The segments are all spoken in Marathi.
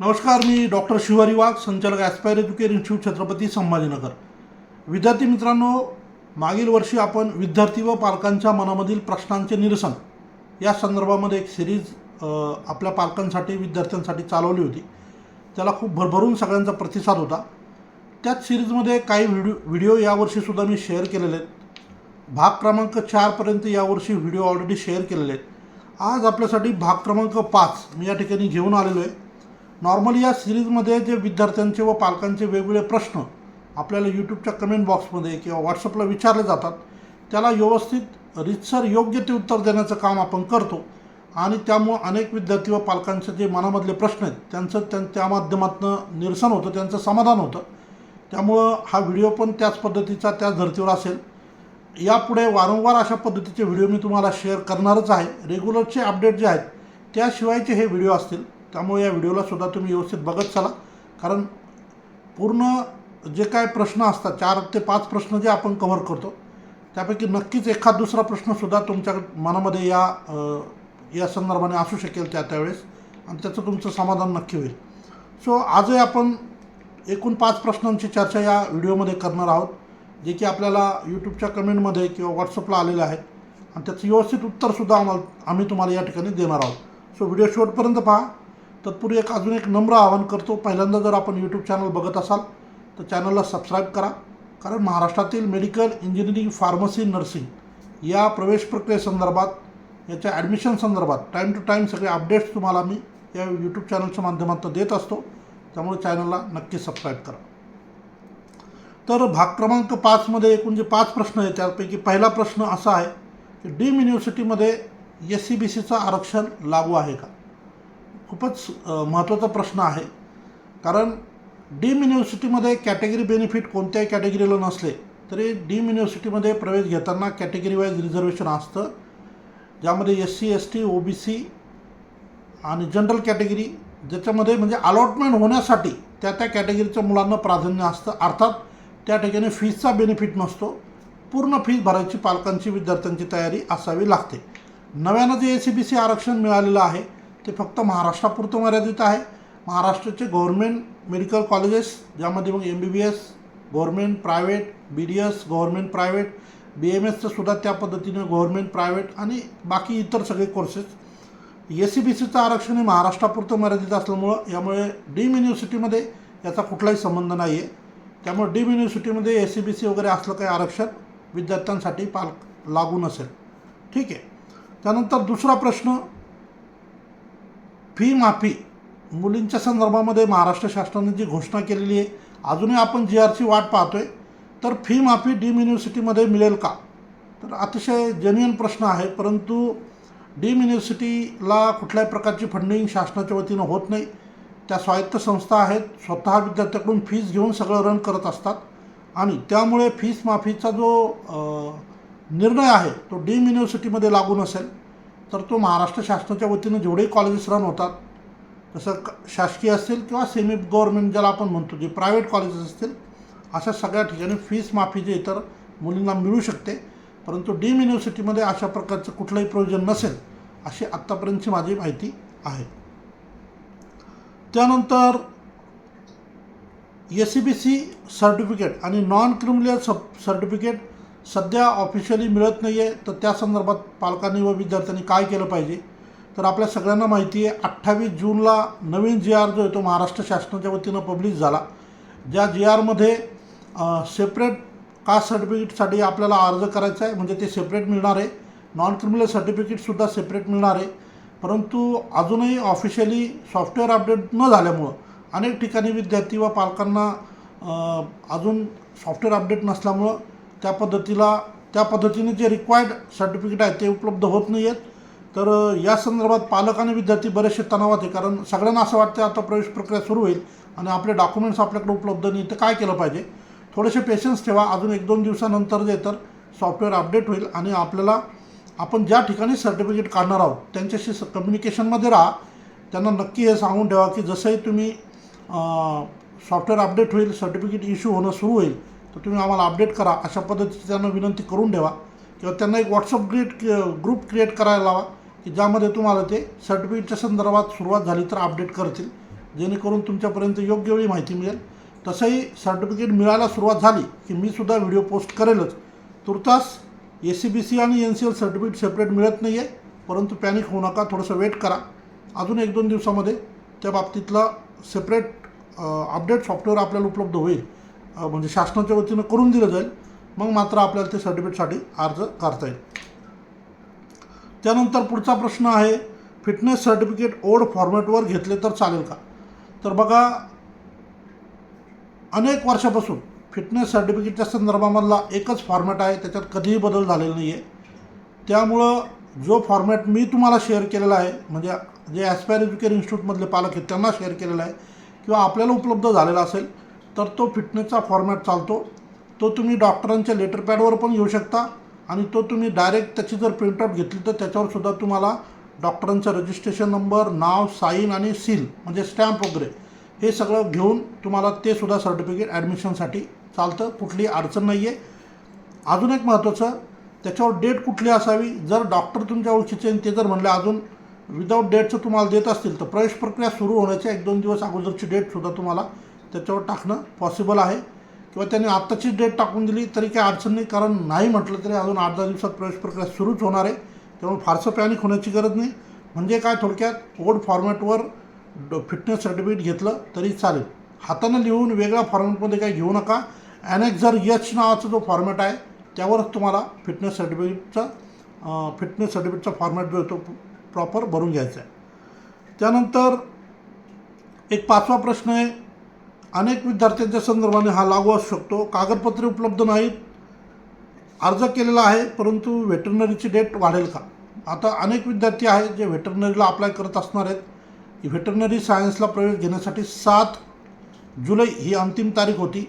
नमस्कार मी डॉक्टर शिवारी वाघ संचालक aspire educare institute Chhatrapati Sambhajinagar. विद्यार्थी मित्रांनो मागील वर्षी आपण विद्यार्थी व पालकांच्या मनामधील प्रश्नांचे निरसन या संदर्भामध्ये एक सिरीज आपल्या पालकांसाठी विद्यार्थ्यांसाठी चालवली होती. त्याला खूप भरभरून सगळ्यांचा प्रतिसाद होता. त्याच सिरीजमध्ये काही व्हिडिओ व्हिडिओ यावर्षीसुद्धा मी शेअर केलेले आहेत. भाग क्रमांक चारपर्यंत यावर्षी व्हिडिओ ऑलरेडी शेअर केलेले आहेत. आज आपल्यासाठी भाग क्रमांक पाच मी या ठिकाणी घेऊन आलेलो आहे. नॉर्मली या सिरीजमध्ये जे विद्यार्थ्यांचे व पालकांचे वेगवेगळे प्रश्न आपल्याला यूट्यूबच्या कमेंट बॉक्समध्ये किंवा व्हॉट्सअपला विचारले जातात त्याला व्यवस्थित रितसर योग्य ते उत्तर देण्याचं काम आपण करतो. आणि त्यामुळं अनेक विद्यार्थी व पालकांचे जे मनामधले प्रश्न आहेत त्यांचं त्या त्या माध्यमातून निरसन होतं त्यांचं समाधान होतं. त्यामुळं हा व्हिडिओ पण त्याच पद्धतीचा त्याच धर्तीवर असेल. यापुढे वारंवार अशा पद्धतीचे व्हिडिओ मी तुम्हाला शेअर करणारच आहे. रेग्युलरचे अपडेट जे आहेत त्याशिवायचे हे व्हिडिओ असतील. त्यामुळे या व्हिडिओला सुद्धा तुम्ही व्यवस्थित बघत चला. कारण पूर्ण जे काय प्रश्न असतात चार ते पाच प्रश्न जे आपण कव्हर करतो त्यापैकी नक्कीच एखाद दुसरा प्रश्नसुद्धा तुमच्या मनामध्ये या या संदर्भाने असू शकेल त्या त्यावेळेस. आणि त्याचं तुमचं समाधान नक्की होईल. सो आजही आपण एकूण पाच प्रश्नांची चर्चा या व्हिडिओमध्ये करणार आहोत जे की आपल्याला यूट्यूबच्या कमेंटमध्ये किंवा व्हॉट्सअपला आलेले आहेत. आणि त्याचं व्यवस्थित उत्तरसुद्धा आम्हाला आम्ही तुम्हाला या ठिकाणी देणार आहोत. सो व्हिडिओ शेवटपर्यंत पहा. तत्पूर्वी एक अजून एक नम्र आवाहन करतो. पहिल्यांदा जर आपण यूट्यूब चॅनल बघत असाल तर चॅनलला सबस्क्राईब करा. कारण महाराष्ट्रातील मेडिकल इंजिनिअरिंग फार्मसी नर्सिंग या प्रवेश प्रक्रियेसंदर्भात याच्या ॲडमिशन संदर्भात टाईम टू टाईम सगळे अपडेट्स तुम्हाला मी या यूट्यूब चॅनलच्या माध्यमातून देत असतो. त्यामुळे चॅनलला नक्की सबस्क्राईब करा. तर भाग क्रमांक पाचमध्ये एकूण जे पाच प्रश्न आहेत त्यापैकी पहिला प्रश्न असा आहे की डीम युनिव्हर्सिटीमध्ये एस सी बी सीचं आरक्षण लागू आहे का? खूपच महत्त्वाचा प्रश्न आहे. कारण डीम युनिव्हर्सिटीमध्ये कॅटेगरी बेनिफिट कोणत्याही कॅटेगरीला नसले तरी डीम युनिव्हर्सिटीमध्ये प्रवेश घेताना कॅटेगरी वाईज रिझर्वेशन असतं. ज्यामध्ये S C S T O B C आणि जनरल कॅटेगरी ज्याच्यामध्ये म्हणजे अलॉटमेंट होण्यासाठी त्या त्या कॅटेगरीच्या मुलांना प्राधान्य असतं. अर्थात त्या ठिकाणी फीजचा बेनिफिट नसतो. पूर्ण फीज भरायची पालकांची विद्यार्थ्यांची तयारी असावी लागते. नव्यानं जे ए सी बी सी आरक्षण मिळालेलं आहे ते फक्त महाराष्ट्रापुरतं मर्यादित आहे. महाराष्ट्राचे गव्हर्मेंट मेडिकल कॉलेजेस ज्यामध्ये मग M B B S government private B D S government private B M एसचं सुद्धा त्या पद्धतीनं गव्हर्मेंट प्रायव्हेट आणि बाकी इतर सगळे कोर्सेस ए सी बी सीचं आरक्षण हे महाराष्ट्रापुरतं मर्यादित असल्यामुळं यामुळे डीम युनिव्हर्सिटीमध्ये याचा कुठलाही संबंध नाही आहे त्यामुळे डीम युनिव्हर्सिटीमध्ये ए सी बी सी वगैरे असलं काही आरक्षण विद्यार्थ्यांसाठी पालक लागू नसेल. ठीक आहे. त्यानंतर दुसरा प्रश्न फी माफी मुलींच्या संदर्भामध्ये महाराष्ट्र शासनाने जी घोषणा केलेली आहे अजूनही आपण जी आरची वाट पाहतोय तर फी माफी डीम युनिव्हर्सिटीमध्ये मिळेल का? तर अतिशय जेन्युअन प्रश्न आहे परंतु डीम युनिव्हर्सिटीला कुठल्याही प्रकारची फंडिंग शासनाच्या वतीनं होत नाही. त्या स्वायत्त संस्था आहेत स्वतः विद्यार्थ्याकडून फीज घेऊन सगळं रन करत असतात. आणि त्यामुळे फीस माफीचा जो निर्णय आहे तो डीम युनिव्हर्सिटीमध्ये लागू नसेल. तर तो महाराष्ट्र शासनाच्या वतीनं जेवढेही कॉलेजेस रन होतात जसं क शासकीय असतील किंवा सेमी गव्हर्नमेंट ज्याला आपण म्हणतो जे प्रायव्हेट कॉलेजेस असतील अशा सगळ्या ठिकाणी फीस माफी जे इतर मुलींना मिळू शकते. परंतु डीम युनिव्हर्सिटीमध्ये अशा प्रकारचं कुठलंही प्रयोजन नसेल अशी आत्तापर्यंतची माझी माहिती आहे. त्यानंतर S C B C certificate आणि नॉन क्रिमिनल सब सर्टिफिकेट सध्या ऑफिशियली मिळत नाही आहे तर त्या संदर्भात पालकांनी व विद्यार्थ्यांनी काय केलं पाहिजे? तर आपल्या सगळ्यांना माहिती आहे अठ्ठावीस जूनला नवीन जी आर जो आहे तो महाराष्ट्र शासनाच्या वतीनं पब्लिश झाला. ज्या जी आरमध्ये सेपरेट कास्ट सर्टिफिकेटसाठी आपल्याला अर्ज करायचा आहे म्हणजे ते सेपरेट मिळणार आहे. नॉन क्रिमिनल सर्टिफिकेटसुद्धा सेपरेट मिळणार आहे. परंतु अजूनही ऑफिशियली सॉफ्टवेअर अपडेट न झाल्यामुळं अनेक ठिकाणी विद्यार्थी व पालकांना अजून सॉफ्टवेअर अपडेट नसल्यामुळं त्या पद्धतीला त्या पद्धतीने जे रिक्वायर्ड सर्टिफिकेट आहे ते उपलब्ध होत नाही आहेत तर या संदर्भात पालक आणि विद्यार्थी बरेचसे तणावात आहे कारण सगळ्यांना असं वाटतं आता प्रवेश प्रक्रिया सुरू होईल आणि आपले डॉक्युमेंट्स आपल्याकडे उपलब्ध नाही. तर काय केलं पाहिजे? थोडेसे पेशन्स ठेवा. अजून एक दोन दिवसानंतर जे तर सॉफ्टवेअर अपडेट होईल आणि आपल्याला आपण ज्या ठिकाणी सर्टिफिकेट काढणार आहोत त्यांच्याशी स कम्युनिकेशनमध्ये राहा. त्यांना नक्की हे सांगून ठेवा की जसंही तुम्ही सॉफ्टवेअर अपडेट होईल सर्टिफिकेट इश्यू होणं सुरू होईल तर तुम्ही आम्हाला अपडेट करा. अशा पद्धतीची त्यांना विनंती करून ठेवा. किंवा त्यांना एक व्हॉट्सअप ग्रेट ग्रुप क्रिएट करायला लावा. की ज्यामध्ये तुम्हाला ते सर्टिफिकेटच्या संदर्भात सुरुवात झाली तर अपडेट करतील. जेणेकरून तुमच्यापर्यंत योग्य वेळी माहिती मिळेल. तसंही सर्टिफिकेट मिळायला सुरुवात झाली की मी सुद्धा व्हिडिओ पोस्ट करेलच. तुर्तास ए सी बी सी आणि N C L certificate separate मिळत नाही आहे परंतु पॅनिक होऊ नका थोडंसं वेट करा. अजून एक दोन दिवसामध्ये त्या बाबतीतला सेपरेट अपडेट सॉफ्टवेअर आपल्याला उपलब्ध होईल. म्हणजे शासनाच्या वतीनं करून दिलं जाईल. मग मात्र आपल्याला ते सर्टिफिकेटसाठी अर्ज करता येईल. त्यानंतर पुढचा प्रश्न आहे फिटनेस सर्टिफिकेट ओल्ड फॉर्मॅटवर घेतले तर चालेल का? तर बघा अनेक वर्षापासून फिटनेस सर्टिफिकेटच्या संदर्भामधला एकच फॉर्मॅट आहे त्याच्यात कधीही बदल झालेला नाही आहे त्यामुळं जो फॉर्मॅट मी तुम्हाला शेअर केलेला आहे म्हणजे जे ॲस्पायर एज्युकेर इन्स्टिट्यूटमधले पालक आहेत त्यांना शेअर केलेला आहे किंवा आपल्याला उपलब्ध झालेला असेल तर तो फिटनेसचा फॉर्मॅट चालतो. तो तुम्ही डॉक्टरांच्या लेटर पॅडवर पण घेऊ शकता आणि तो तुम्ही डायरेक्ट त्याची जर प्रिंटआउट घेतली तर त्याच्यावर सुद्धा तुम्हाला डॉक्टरांचं रजिस्ट्रेशन नंबर नाव साईन आणि सील म्हणजे स्टॅम्प वगैरे हे सगळं घेऊन तुम्हाला ते सुद्धा सर्टिफिकेट ॲडमिशनसाठी चालतं. कुठली अडचण नाही आहे अजून एक महत्त्वाचं त्याच्यावर डेट कुठली असावी? जर डॉक्टर तुमच्या ओळखीचे आणि ते जर म्हणले अजून विदाऊट डेटचं तुम्हाला देत असतील तर प्रवेश प्रक्रिया सुरू होण्याच्या एक दोन दिवस अगोदरची डेटसुद्धा तुम्हाला त्याच्यावर टाकणं पॉसिबल आहे. किंवा त्यांनी आत्ताची डेट टाकून दिली तरी काही अडचण नाही. कारण नाही म्हटलं तरी अजून आठ दहा दिवसात प्रवेश प्रक्रिया सुरूच होणार आहे. त्यामुळे फारसं पॅनिक होण्याची गरज नाही. म्हणजे काय थोडक्यात ओल्ड फॉर्मॅटवर फिटनेस सर्टिफिकेट घेतलं तरी चालेल. हातानं लिहून वेगळ्या फॉर्मॅटमध्ये काही घेऊ नका. ॲनेक्झर यच नावाचा जो फॉर्मॅट आहे त्यावरच तुम्हाला फिटनेस सर्टिफिकेटचा फिटनेस सर्टिफिकेटचा फॉर्मॅट जो आहे तो प्रॉपर भरून घ्यायचा आहे. त्यानंतर एक पाचवा प्रश्न आहे. अनेक विद्यार्थ्यांच्या संदर्भाने हा लागू असू शकतो. कागदपत्रे उपलब्ध नाहीत. अर्ज केलेला आहे परंतु व्हेटरनरीची डेट वाढेल का? आता अनेक विद्यार्थी आहेत जे व्हेटरनरीला अप्लाय करत असणार आहेत. व्हेटरनरी सायन्सला प्रवेश घेण्यासाठी सात जुलै ही अंतिम तारीख होती.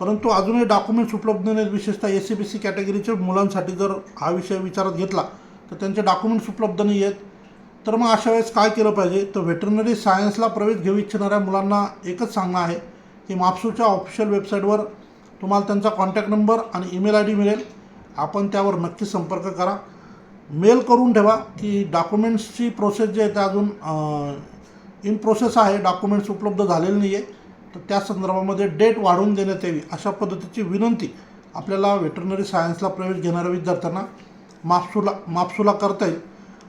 परंतु अजूनही डॉक्युमेंट्स उपलब्ध नाहीत. विशेषतः एस सी बी सी कॅटेगरीच्या मुलांसाठी जर हा विषय विचारात घेतला तर त्यांचे डॉक्युमेंट्स उपलब्ध नाही आहेत तर मग अशा वेळेस काय केलं पाहिजे? तर व्हेटरनरी सायन्सला प्रवेश घेऊ इच्छिणाऱ्या मुलांना एकच सांगणं आहे की मापसूच्या ऑफिशियल वेबसाईटवर तुम्हाला त्यांचा कॉन्टॅक्ट नंबर आणि ईमेल आय डी मिळेल. आपण त्यावर नक्की संपर्क करा. मेल करून ठेवा की डॉक्युमेंट्सची प्रोसेस जी आहे ते अजून इन प्रोसेस आहे. डॉक्युमेंट्स उपलब्ध झालेले नाही आहे तर त्या संदर्भामध्ये डेट वाढवून देण्यात यावी अशा पद्धतीची विनंती आपल्याला व्हेटरनरी सायन्सला प्रवेश घेणाऱ्या विद्यार्थ्यांना मापसूला मापसूला करता येईल.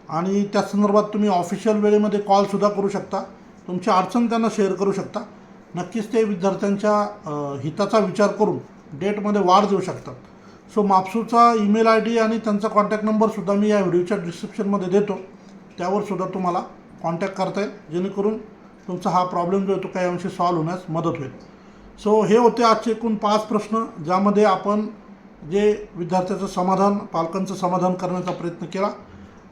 आणि त्या संदर्भात तुम्ही ऑफिशियल वेळेमध्ये कॉलसुद्धा करू शकता. तुमची अडचण त्यांना शेअर करू शकता. नक्कीच ते विद्यार्थ्यांच्या हिताचा विचार करून डेटमध्ये वाढ देऊ शकतात. सो मापसूचा ईमेल आय डी आणि त्यांचा कॉन्टॅक्ट नंबरसुद्धा मी या व्हिडिओच्या डिस्क्रिप्शनमध्ये देतो. त्यावरसुद्धा तुम्हाला कॉन्टॅक्ट करता येईल. जेणेकरून तुमचा हा प्रॉब्लेम जो आहे तो काही अंशी सॉल्व्ह होण्यास मदत होईल. सो हे होते आजचे एकूण पाच प्रश्न ज्यामध्ये आपण जे विद्यार्थ्याचं समाधान पालकांचं समाधान करण्याचा प्रयत्न केला.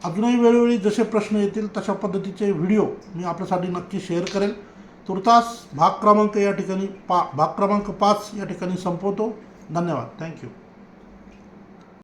अजूनही वेळोवेळी जसे प्रश्न येतील तशा पद्धतीचे व्हिडिओ मी आपल्यासाठी नक्की शेअर करेल. तुर्तास भाग क्रमांक या ठिकाणी पा भाग क्रमांक पाच या ठिकाणी संपवतो. धन्यवाद. थँक्यू